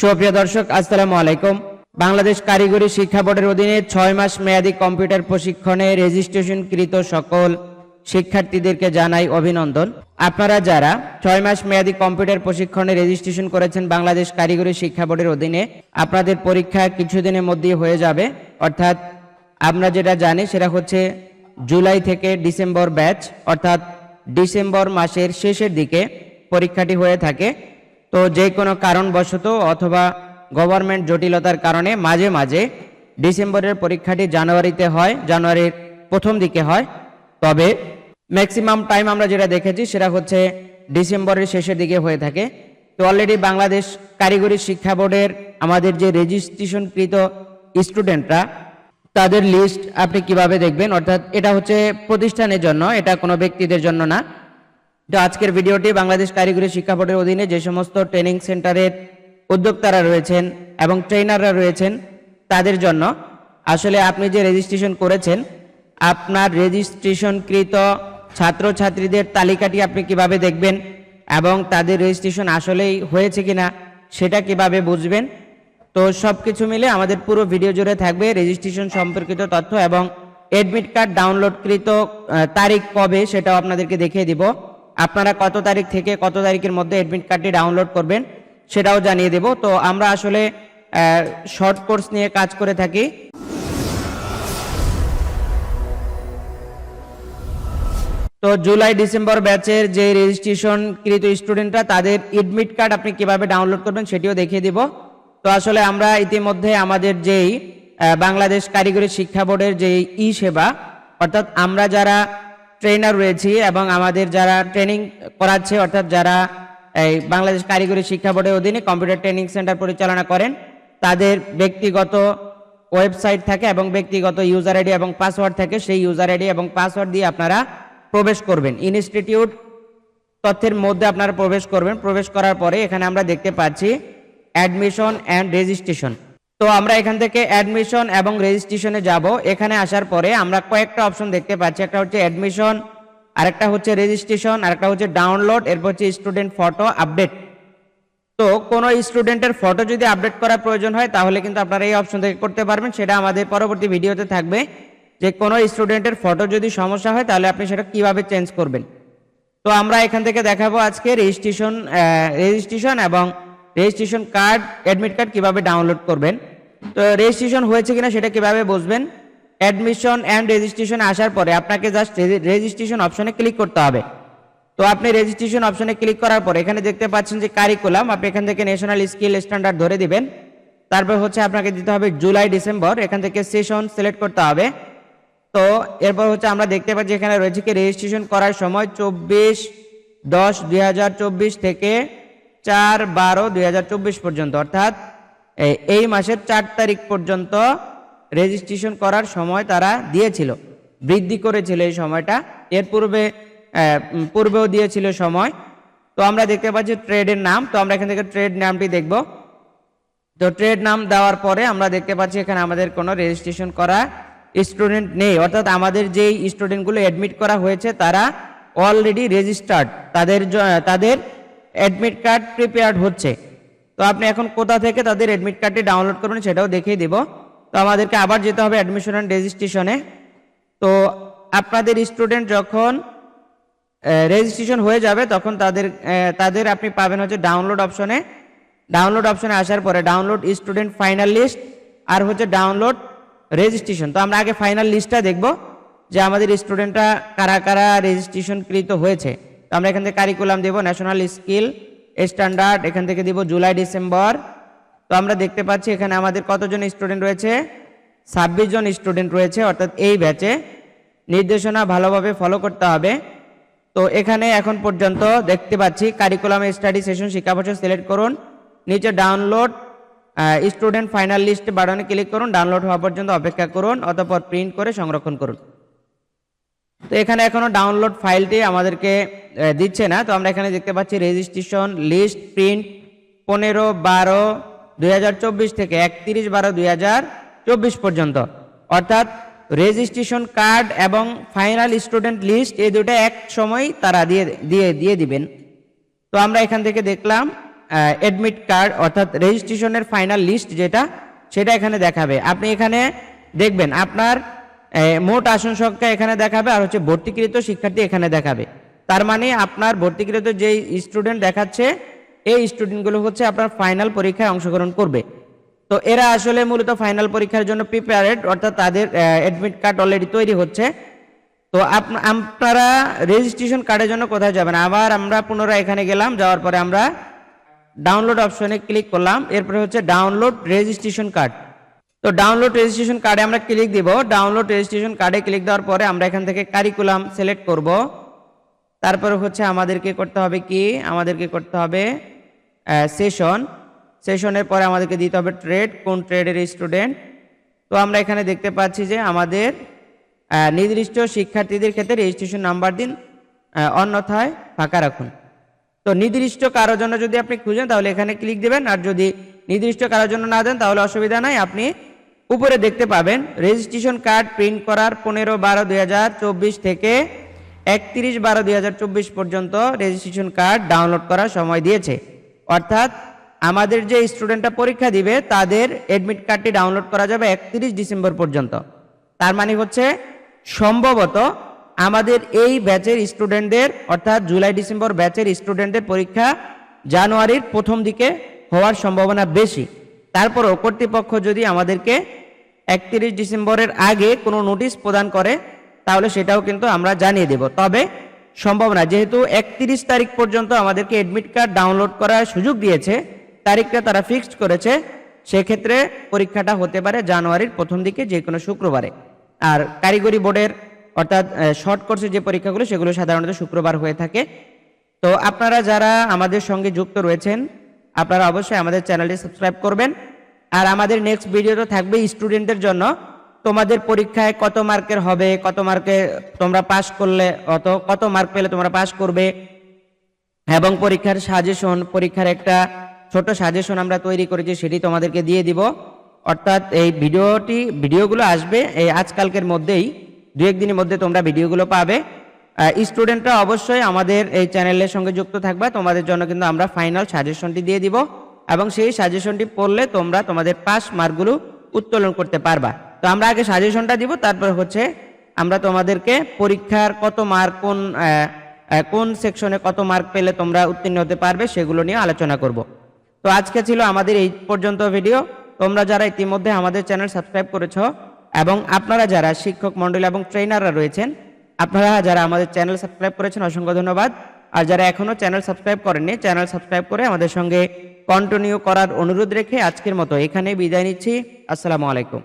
সুপ্রিয় দর্শক, আসসালামু আলাইকুম। বাংলাদেশ কারিগরি শিক্ষা বোর্ডের অধীনে ছয় মাস মেয়াদী কম্পিউটার প্রশিক্ষণে রেজিস্ট্রেশনকৃত সকল শিক্ষার্থীদেরকে জানাই অভিনন্দন। আপনারা যারা ছয় মাস মেয়াদী কম্পিউটার প্রশিক্ষণে রেজিস্ট্রেশন করেছেন বাংলাদেশ কারিগরি শিক্ষা বোর্ডের অধীনে, আপনাদের পরীক্ষা কিছুদিনের মধ্যেই হয়ে যাবে। অর্থাৎ আমরা যেটা জানি সেটা হচ্ছে জুলাই থেকে ডিসেম্বর ব্যাচ, অর্থাৎ ডিসেম্বর মাসের শেষের দিকে পরীক্ষাটি হয়ে থাকে। তো যে কোনো কারণবশত অথবা গভর্নমেন্ট জটিলতার কারণে মাঝে মাঝে ডিসেম্বরের পরীক্ষাটি জানুয়ারিতে হয়, জানুয়ারির প্রথম দিকে হয়। তবে ম্যাক্সিমাম টাইম আমরা যেটা দেখেছি সেটা হচ্ছে ডিসেম্বরের শেষের দিকে হয়ে থাকে। তো অলরেডি বাংলাদেশ কারিগরি শিক্ষা বোর্ডের আমাদের যে রেজিস্ট্রেশনকৃত স্টুডেন্টরা তাদের লিস্ট আপনি কীভাবে দেখবেন? অর্থাৎ এটা হচ্ছে প্রতিষ্ঠানের জন্য, এটা কোনো ব্যক্তিদের জন্য না। তো আজকের ভিডিওটি বাংলাদেশ কারিগরি শিক্ষা বোর্ডের অধীনে যে সমস্ত ট্রেনিং সেন্টারের উদ্যোক্তারা রয়েছেন এবং ট্রেনাররা রয়েছেন, তাদের জন্য আসলে আপনি যে রেজিস্ট্রেশন করেছেন, আপনার রেজিস্ট্রেশনকৃত ছাত্রছাত্রীদের তালিকাটি আপনি কীভাবে দেখবেন এবং তাদের রেজিস্ট্রেশন আসলেই হয়েছে কিনা সেটা কীভাবে বুঝবেন, তো সব কিছু মিলে আমাদের পুরো ভিডিও জুড়ে থাকবে রেজিস্ট্রেশন সম্পর্কিত তথ্য এবং এডমিট কার্ড ডাউনলোডকৃত তারিখ কবে সেটাও আপনাদেরকে দেখিয়ে দিব। আপনারা কত তারিখ থেকে কত তারিখের মধ্যে অ্যাডমিট কার্ডটি ডাউনলোড করবেন সেটাও জানিয়ে দেব। তো আমরা আসলে শর্ট কোর্স নিয়ে কাজ করে থাকি। তো জুলাই, ডিসেম্বর ব্যাচের যে রেজিস্ট্রেশন কৃত স্টুডেন্টরা তাদের এডমিট কার্ড আপনি কীভাবে ডাউনলোড করবেন সেটিও দেখিয়ে দিব। তো আসলে আমরা ইতিমধ্যে আমাদের যেই বাংলাদেশ কারিগরি শিক্ষা বোর্ডের যে ই সেবা অর্থাৎ আমরা যারা ট্রেনার রয়েছি এবং আমাদের যারা ট্রেনিং করাচ্ছে, অর্থাৎ যারা এই বাংলাদেশ কারিগরি শিক্ষা বোর্ডের অধীনে কম্পিউটার ট্রেনিং সেন্টার পরিচালনা করেন, তাদের ব্যক্তিগত ওয়েবসাইট থাকে এবং ব্যক্তিগত ইউজার আইডি এবং পাসওয়ার্ড থাকে। সেই ইউজার আইডি এবং পাসওয়ার্ড দিয়ে আপনারা প্রবেশ করবেন। ইনস্টিটিউট তথ্যের মধ্যে আপনারা প্রবেশ করবেন। প্রবেশ করার পরে এখানে আমরা দেখতে পাচ্ছি অ্যাডমিশন অ্যান্ড রেজিস্ট্রেশন তো আমরা এখান থেকে অ্যাডমিশন এবং রেজিস্ট্রেশনে যাব। এখানে আসার পরে আমরা কয়েকটা অপশন দেখতে পাচ্ছি। একটা হচ্ছে অ্যাডমিশন আরেকটা হচ্ছে রেজিস্ট্রেশন আরেকটা হচ্ছে ডাউনলোড এরপর হচ্ছে স্টুডেন্ট ফটো আপডেট তো কোনো স্টুডেন্টের ফটো যদি আপডেট করার প্রয়োজন হয়, তাহলে কিন্তু আপনারা এই অপশন থেকে করতে পারবেন। সেটা আমাদের পরবর্তী ভিডিওতে থাকবে যে কোনো স্টুডেন্টের ফটো যদি সমস্যা হয়, তাহলে আপনি সেটা কীভাবে চেঞ্জ করবেন। তো আমরা এখান থেকে দেখাবো আজকে রেজিস্ট্রেশন রেজিস্ট্রেশন এবং রেজিস্ট্রেশন কার্ড, অ্যাডমিট কার্ড কীভাবে ডাউনলোড করবেন? তো রেজিস্ট্রেশন হয়েছে কিনা সেটা কীভাবে বুঝবেন? অ্যাডমিশন অ্যান্ড রেজিস্ট্রেশন আসার পরে আপনাকে জাস্ট রেজিস্ট্রেশন অপশনে ক্লিক করতে হবে। তো আপনি রেজিস্ট্রেশন অপশনে ক্লিক করার পর এখানে দেখতে পাচ্ছেন যে কারিকুলাম আপনি এখান থেকে ন্যাশনাল স্কিল স্ট্যান্ডার্ড ধরে দিবেন। তারপর হচ্ছে আপনাকে দিতে হবে জুলাই, ডিসেম্বর, এখান থেকে সেশন সিলেক্ট করতে হবে। তো এরপর হচ্ছে আমরা দেখতে পাচ্ছি এখানে রয়েছে কি, রেজিস্ট্রেশন করার সময় চব্বিশ দশ দুই থেকে চার বারো দুই পর্যন্ত, অর্থাৎ এই- মাসের চার তারিখ পর্যন্ত রেজিস্ট্রেশন করার সময় তারা দিয়েছিল, বৃদ্ধি করেছিল এই সময়টা। এর পূর্বে পূর্বেও দিয়েছিল সময়। তো আমরা দেখতে পাচ্ছি ট্রেডের নাম, তো আমরা এখান থেকে ট্রেড নামটি দেখব। তো ট্রেড নাম দেওয়ার পরে আমরা দেখতে পাচ্ছি এখানে আমাদের কোনো রেজিস্ট্রেশন করা স্টুডেন্ট নেই, অর্থাৎ আমাদের যেই স্টুডেন্টগুলো অ্যাডমিট করা হয়েছে, তারা অলরেডি রেজিস্টার্ড তাদের তাদের অ্যাডমিট কার্ড প্রিপেয়ার্ড হচ্ছে। তো আপনি এখন কোথা থেকে তাদের অ্যাডমিট কার্ডটি ডাউনলোড করবেন সেটাও দেখিয়ে দিব। তো আমাদেরকে আবার যেতে হবে অ্যাডমিশন অ্যান্ড রেজিস্ট্রেশনে তো আপনাদের স্টুডেন্ট যখন রেজিস্ট্রেশন হয়ে যাবে তখন তাদের তাদের আপনি পাবেন হচ্ছে ডাউনলোড অপশনে ডাউনলোড অপশনে আসার পরে ডাউনলোড স্টুডেন্ট ফাইনাল লিস্ট আর হচ্ছে ডাউনলোড রেজিস্ট্রেশন তো আমরা আগে ফাইনাল লিস্টটা দেখব যে আমাদের স্টুডেন্টরা কারা কারা রেজিস্ট্রেশন কৃত হয়েছে। তো আমরা এখান থেকে কারিকুলাম দেব ন্যাশনাল স্কিল স্ট্যান্ডার্ড এখান থেকে দিব জুলাই, ডিসেম্বর। তো আমরা দেখতে পাচ্ছি এখানে আমাদের কতজন স্টুডেন্ট রয়েছে? ছাব্বিশ জন স্টুডেন্ট রয়েছে, অর্থাৎ এই ব্যাচে নির্দেশনা ভালোভাবে ফলো করতে হবে। তো এখানে এখন পর্যন্ত দেখতে পাচ্ছি কারিকুলাম স্টাডি সেশন শিক্ষাবর্ষ সিলেক্ট করুন। নিচে ডাউনলোড স্টুডেন্ট ফাইনাল লিস্ট বাটনে ক্লিক করুন ডাউনলোড হওয়া পর্যন্ত অপেক্ষা করুন, অতঃপর প্রিন্ট করে সংরক্ষণ করুন। তো এখানে এখনও ডাউনলোড ফাইলটি আমাদেরকে দিচ্ছে না। তো আমরা এখানে দেখতে পাচ্ছি রেজিস্ট্রেশন লিস্ট প্রিন্ট পনেরো বারো দুই থেকে একত্রিশ বারো দুই পর্যন্ত। অর্থাৎ রেজিস্ট্রেশন কার্ড এবং ফাইনাল স্টুডেন্ট লিস্ট এই দুটো এক সময় তারা দিয়ে দিয়ে দিয়ে দিবেন। তো আমরা এখান থেকে দেখলাম অ্যাডমিট কার্ড অর্থাৎ রেজিস্ট্রেশনের ফাইনাল লিস্ট যেটা, সেটা এখানে দেখাবে। আপনি এখানে দেখবেন, আপনার মোট আসন সংখ্যা এখানে দেখাবে আর হচ্ছে ভর্তিকৃত শিক্ষার্থী এখানে দেখাবে। তার মানে আপনার ভর্তিকৃত যে স্টুডেন্ট দেখাচ্ছে, এই স্টুডেন্টগুলো হচ্ছে আপনার ফাইনাল পরীক্ষায় অংশগ্রহণ করবে। তো এরা আসলে মূলত ফাইনাল পরীক্ষার জন্য প্রিপেয়ারেড অর্থাৎ তাদের অ্যাডমিট কার্ড অলরেডি তৈরি হচ্ছে। তো আপ- আপনারা রেজিস্ট্রেশন কার্ডের জন্য কোথায় যাবেন? আবার আমরা পুনরায় এখানে গেলাম, যাওয়ার পরে আমরা ডাউনলোড অপশনে ক্লিক করলাম, এরপরে হচ্ছে ডাউনলোড রেজিস্ট্রেশন কার্ড তো ডাউনলোড রেজিস্ট্রেশন কার্ডে আমরা ক্লিক দিব। ডাউনলোড রেজিস্ট্রেশন কার্ডে ক্লিক দেওয়ার পরে আমরা এখান থেকে কারিকুলাম সিলেক্ট করব। তারপরে হচ্ছে আমাদেরকে করতে হবে কি? আমাদেরকে করতে হবে সেশন সেশনের পরে আমাদেরকে দিতে হবে ট্রেড কোন ট্রেডের স্টুডেন্ট তো আমরা এখানে দেখতে পাচ্ছি যে আমাদের নির্দিষ্ট শিক্ষার্থীদের ক্ষেত্রে রেজিস্ট্রেশন নাম্বার দিন অন্যথায় ফাঁকা রাখুন। তো নির্দিষ্ট কারোর জন্য যদি আপনি খুঁজেন তাহলে এখানে ক্লিক দেবেন। আর যদি নির্দিষ্ট কারোর জন্য না দেন তাহলে অসুবিধা নাই। আপনি উপরে দেখতে পাবেন রেজিস্ট্রেশন কার্ড প্রিন্ট করার পনেরো বারো দুই থেকে একত্রিশ বারো দুই পর্যন্ত রেজিস্ট্রেশন কার্ড ডাউনলোড করার সময় দিয়েছে। অর্থাৎ আমাদের যে স্টুডেন্টরা পরীক্ষা দিবে, তাদের এডমিট কার্ডটি ডাউনলোড করা যাবে একত্রিশ ডিসেম্বর পর্যন্ত। তার মানে হচ্ছে সম্ভবত আমাদের এই ব্যাচের স্টুডেন্টদের অর্থাৎ জুলাই ডিসেম্বর ব্যাচের স্টুডেন্টদের পরীক্ষা জানুয়ারির প্রথম দিকে হওয়ার সম্ভাবনা বেশি। তারপরও কর্তৃপক্ষ যদি আমাদেরকে একত্রিশ ডিসেম্বরের আগে কোনো নোটিশ প্রদান করে, তাহলে সেটাও কিন্তু আমরা জানিয়ে দেব। তবে সম্ভাবনা যেহেতু একত্রিশ তারিখ পর্যন্ত আমাদেরকে অ্যাডমিট কার্ড ডাউনলোড করার সুযোগ দিয়েছে, তারিখটা তারা ফিক্সড করেছে, সেক্ষেত্রে পরীক্ষাটা হতে পারে জানুয়ারির প্রথম দিকে যে কোনো শুক্রবারে। আর কারিগরি বোর্ডের অর্থাৎ শর্ট কোর্সের যে পরীক্ষাগুলো, সেগুলো সাধারণত শুক্রবার হয়ে থাকে। তো আপনারা যারা আমাদের সঙ্গে যুক্ত রয়েছেন আপনারা অবশ্যই আমাদের চ্যানেলটি সাবস্ক্রাইব করবেন। আর আমাদের নেক্সট ভিডিও তো থাকবে স্টুডেন্টদের জন্য। তোমাদের পরীক্ষায় কত মার্কের হবে, কত মার্কে তোমরা পাশ করলে, অত কত মার্ক পেলে তোমরা পাশ করবে। এবং পরীক্ষার সাজেশন পরীক্ষার একটা ছোট সাজেশন আমরা তৈরি করেছি, সেটি তোমাদেরকে দিয়ে দিব। অর্থাৎ এই ভিডিওটি ভিডিওগুলো আসবে, এই আজকালকের মধ্যেই দু একদিনের মধ্যে তোমরা ভিডিওগুলো পাবে। স্টুডেন্টরা অবশ্যই আমাদের এই চ্যানেলের সঙ্গে যুক্ত থাকবে। তোমাদের জন্য কিন্তু আমরা ফাইনাল সাজেশনটি দিয়ে দিব এবং সেই সাজেশনটি পড়লে তোমরা তোমাদের পাস মার্কগুলো উত্তোলন করতে পারবা। তো আমরা আগে সাজেশনটা দিব, তারপর হচ্ছে আমরা তোমাদেরকে পরীক্ষার কত মার্ক কোন কোন সেকশনে কত মার্ক পেলে তোমরা উত্তীর্ণ হতে পারবে সেগুলো নিয়ে আলোচনা করব। তো আজকে ছিল আমাদের এই পর্যন্ত ভিডিও তোমরা যারা ইতিমধ্যে আমাদের চ্যানেল সাবস্ক্রাইব করেছ এবং আপনারা যারা শিক্ষক মণ্ডলী এবং ট্রেনাররা রয়েছেন আপনারা যারা আমাদের চ্যানেল সাবস্ক্রাইব করেছেন, অসংখ্য ধন্যবাদ। আর যারা এখনও চ্যানেল সাবস্ক্রাইব করেননি, চ্যানেল সাবস্ক্রাইব করে আমাদের সঙ্গে কন্টিনিউ করার অনুরোধ রেখে আজকের মতো এখানে বিদায় নিচ্ছি। আসসালামু আলাইকুম।